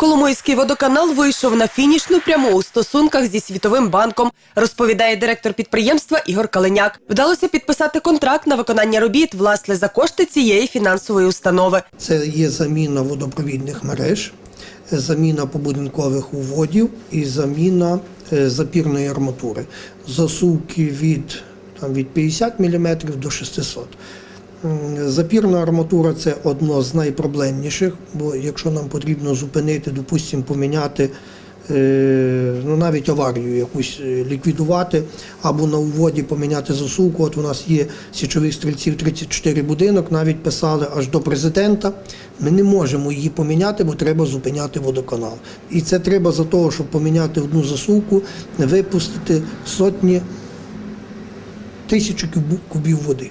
Коломойський водоканал вийшов на фінішну пряму у стосунках зі Світовим банком, розповідає директор підприємства Ігор Калиняк. Вдалося підписати контракт на виконання робіт власне за кошти цієї фінансової установи. Це є заміна водопровідних мереж, заміна побудинкових уводів і заміна е, запірної арматури. Засувки від, там, від 50 мм до 600 М, Запірна арматура це одно з найпроблемніших, бо якщо нам потрібно зупинити, допустимо, поміняти е, ну, навіть аварію якусь е, ліквідувати або на уводі поміняти засувку. От у нас є січових стрільців 34 будинок, навіть писали аж до президента. Ми не можемо її поміняти, бо треба зупиняти водоканал. І це треба за того, щоб поміняти одну засувку, випустити сотні тисячі кубів води.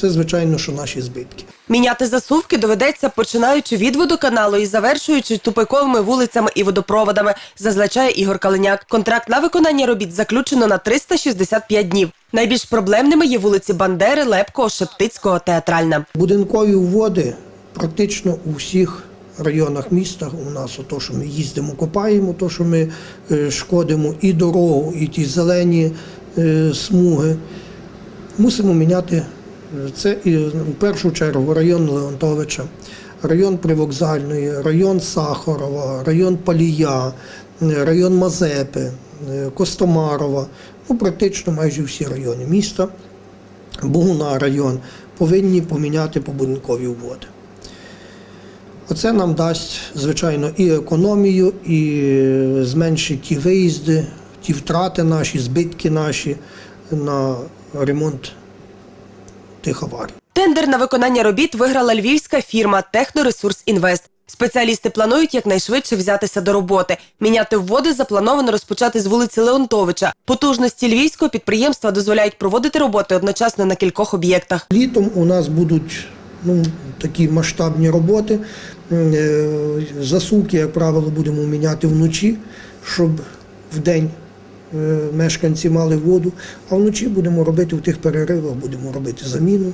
Це, звичайно, що наші збитки. Міняти засувки доведеться починаючи від водоканалу і завершуючи тупиковими вулицями і водопроводами, зазначає Ігор Калиняк. Контракт на виконання робіт заключено на 365 днів. Найбільш проблемними є вулиці Бандери, Лепкого, Шептицького, Театральна. Будинкові води практично у всіх районах міста у нас ото, що ми їздимо, копаємо, то, що ми е, шкодимо і дорогу, і ті зелені е, смуги. Мусимо міняти це і в першу чергу район Леонтовича, район Привокзальної, район Сахарова, район Палія, е, район Мазепи, е, Костомарова. Ну, практично майже всі райони міста. Богуна район повинні поміняти побудинкові води. Оце нам дасть, звичайно, і економію, і е, зменшить ті виїзди, ті втрати наші, збитки наші на ремонт тих аварій. Тендер на виконання робіт виграла львівська фірма Техноресурс Інвест. Спеціалісти планують якнайшвидше взятися до роботи. Міняти води заплановано розпочати з вулиці Леонтовича. Потужності львівського підприємства дозволяють проводити роботи одночасно на кількох об'єктах. Літом у нас будуть ну, такі масштабні роботи. Е, Засувки, як правило, будемо міняти вночі, щоб вдень е, мешканці мали воду, а вночі будемо робити в тих переривах, будемо робити заміну.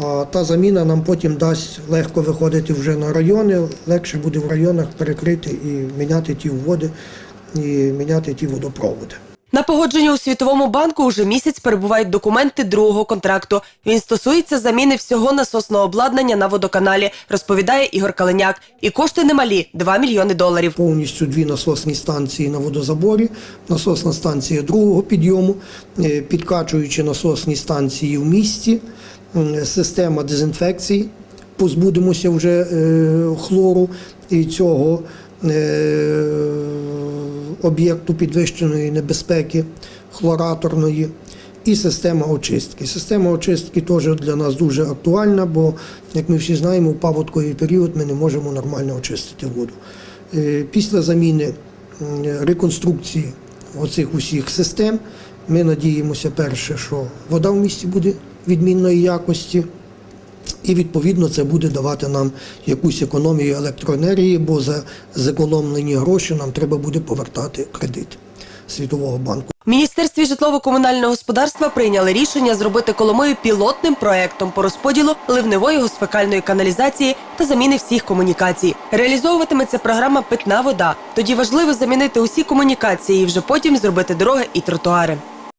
А та заміна нам потім дасть легко виходити вже на райони, легше буде в районах перекрити і міняти ті води, і міняти ті водопроводи. На погодженні у Світовому банку уже місяць перебувають документи другого контракту. Він стосується заміни всього насосного обладнання на водоканалі, розповідає Ігор Калиняк. І кошти немалі 2 мільйони доларів. повністю дві насосні станції на водозаборі, насосна станція другого підйому, е, підкачуючи насосні станції в місті, система дезінфекції. Позбудемося вже е, хлору і цього е, об'єкту підвищеної небезпеки хлораторної. І система очистки. Система очистки теж для нас дуже актуальна, бо, як ми всі знаємо, в паводковий період ми не можемо нормально очистити воду. Е, Після заміни реконструкції оцих усіх систем ми надіємося, перше, що вода в місті буде відмінної якості, і відповідно це буде давати нам якусь економію електроенергії, бо за зекономлені гроші нам треба буде повертати кредит Світового банку. Міністерстві житлово-комунального господарства прийняли рішення зробити Коломию пілотним проектом по розподілу ливневої госпекальної каналізації та заміни всіх комунікацій. Реалізовуватиметься програма Питна вода. Тоді важливо замінити усі комунікації і вже потім зробити дороги і тротуари.